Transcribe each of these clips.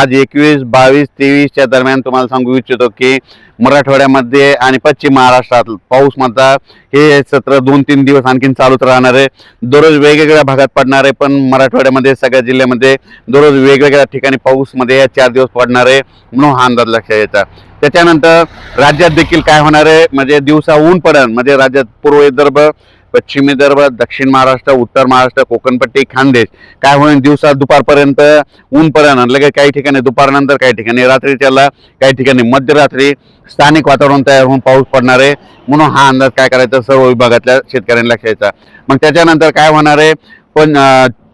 आज एकवीस बावीस तेवीसच्या दरम्यान तुम्हाला सांगू इच्छितो की मराठवाड्यामध्ये आणि पश्चिम महाराष्ट्रात पाऊस मात्र हे सत्र दोन तीन दिवस आणखीन चालूच राहणार आहे. दररोज वेगवेगळ्या भागात पडणार आहे पण मराठवाड्यामध्ये सगळ्या जिल्ह्यामध्ये दररोज वेगवेगळ्या ठिकाणी पाऊसमध्ये या चार दिवस पडणार आहे म्हणून हा अंदाज लक्षात यायचा. त्याच्यानंतर राज्यात देखील काय होणार आहे म्हणजे दिवसा ऊन पडण म्हणजे राज्यात पूर्व विदर्भ पश्चिम विदर्भ दक्षिण महाराष्ट्र उत्तर महाराष्ट्र कोकणपट्टी खानदेश. काय होईल दिवसात दुपारपर्यंत ऊन पडन लगेच काही ठिकाणी दुपारनंतर काही ठिकाणी रात्रीच्याला काही ठिकाणी मध्यरात्री स्थानिक वातावरण तयार होऊन पाऊस पडणार आहे. म्हणून हा अंदाज काय करायचा? सर्व विभागातल्या शेतकऱ्यांना लक्षायचा मग त्याच्यानंतर काय होणार आहे? पण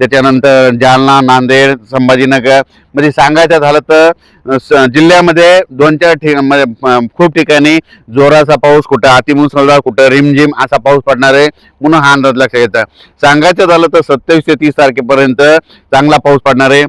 त्याच्यानंतर जालना नांदेड संभाजीनगर. म्हणजे सांगायचं झालं तर स- जिल्ह्यामध्ये दोन चार ठिक म्हणजे, खूप ठिकाणी जोराचा पाऊस कुठं अतिमुसळधार कुठं रिमझिम असा पाऊस पडणार आहे म्हणून हा अंदाज लक्षात घ्यायचा सांगायचं झालं तर सत्तावीस ते तीस तारखेपर्यंत चांगला पाऊस पडणार आहे.